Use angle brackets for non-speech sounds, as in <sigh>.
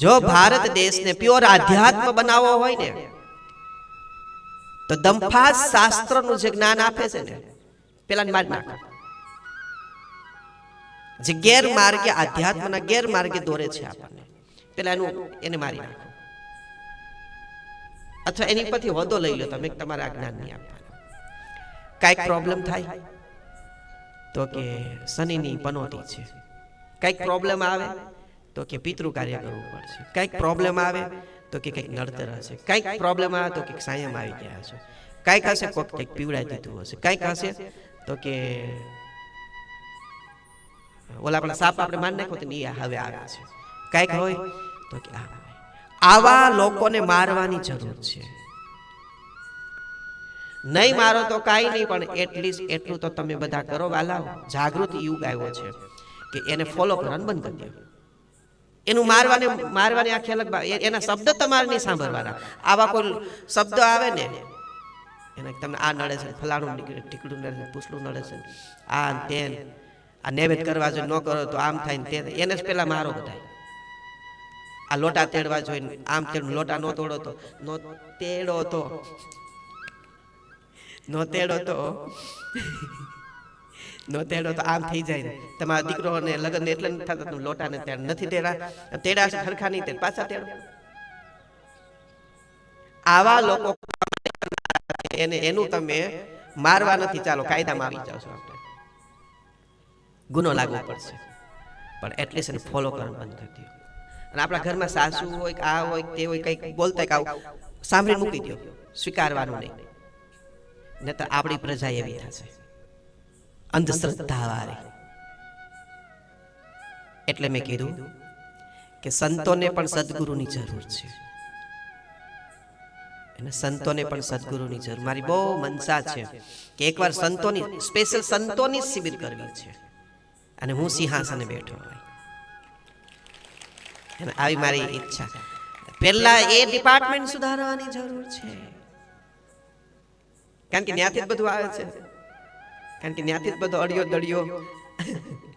જો ભારત દેશને પ્યોર આધ્યાત્મ બનાવવો હોય ને, તો દંફાસ શાસ્ત્રનું જે જ્ઞાન આપે છે ને પેલા મારી નાખો. જે ગેરમાર્ગે, આધ્યાત્મના ગેરમાર્ગે દોરે છે આપણને, પેલા એનું, એને મારી નાખો. અથવા એની પરથી હોદો લઈ લો તમે તમારા જ્ઞાન નહીં આપવાનું. કાંઈક પ્રોબ્લેમ થાય, તો કે શનિની પનોતી છે. કાંઈક પ્રોબ્લેમ આવે તો કે પિતૃ કાર્ય કરવું પડશે. કંઈક પ્રોબ્લેમ આવે તો કે કંઈક નડતર હશે. કંઈક પ્રોબ્લેમ આવે તો કે સાયમ આવી ગયા હશે. કંઈક હશે કોઈક કંઈક પીવડાવી દીધું હશે. કંઈક હશે. તો કે ઓલા આપણા સાપ આપણે માન નાખો તો એ હવે આવે છે. કંઈક હોય તો કે આ આવા લોકોને મારવાની જરૂર છે. નહીં મારો તો કાંઈ નહીં પણ એટલીસ્ટ એટલું તો તમે બધા કરો. વાલાઓ જાગૃતિ યુગ આવ્યો છે કે એને ફોલો કરવાનું બંધ કરી દો. એનું મારવાને મારવાની આખી અલગ એના શબ્દ તમારે નહીં સાંભળવાના. આવા કોઈ શબ્દ આવે ને એને તમને આ નડે છે ફલાણું નીકળે ટીકડું નડે છે પૂછડું નડે છે. આ તેન આ નૈવેદ કરવા જોઈએ ન કરો તો આમ થાય ને તે થાય. એને જ પહેલાં મારો બધાય. આ લોટા તેડવા જોઈને આમ તેડ લોટા નો તોડો તો નો તેડો તો નો તેડો તો. નો તેડો તો આમ થઈ જાય તમારા દીકરોને લગ્ન એટલે નથી થતા તમે લોટાને તેડ નથી તેડા. તેડા છે ખરખા નહીં તેડ, પાછા તેડો. આવા લોકો એને એનું તમે મારવા નથી, ચાલો કાયદામાં આવી જાઓ છો ગુનો લાગવો પડશે. પણ એટલીસ્ટ એને ફોલો કરવાનું બંધ કરી દો અને આપણા ઘરમાં સાસુ હોય આ હોય તે હોય, કંઈક બોલતા કે આવું, સાંભળી મૂકી દો સ્વીકારવાનું નહીં. નહીતર આપણી પ્રજા એવી થશે. અંધશ્રદ્ધા વાળી. એટલે મેં કીધું કે સંતોને પણ સદગુરુની જરૂર છે. અને સંતોને પણ સદગુરુની જરૂર. મારી બહુ મનસા છે કે એકવાર સંતોની સ્પેશિયલ સંતોની શિબિર કરવી છે. અને હું સિંહાસને બેઠો હોય. અને આવી મારી ઈચ્છા. પહેલા એ ડિપાર્ટમેન્ટ સુધારવાની જરૂર છે. કારણ કે ત્યાંથી જ બધું આવે છે. કારણ કે ત્યાંથી જ બધો અડિયો દડિયો. <laughs>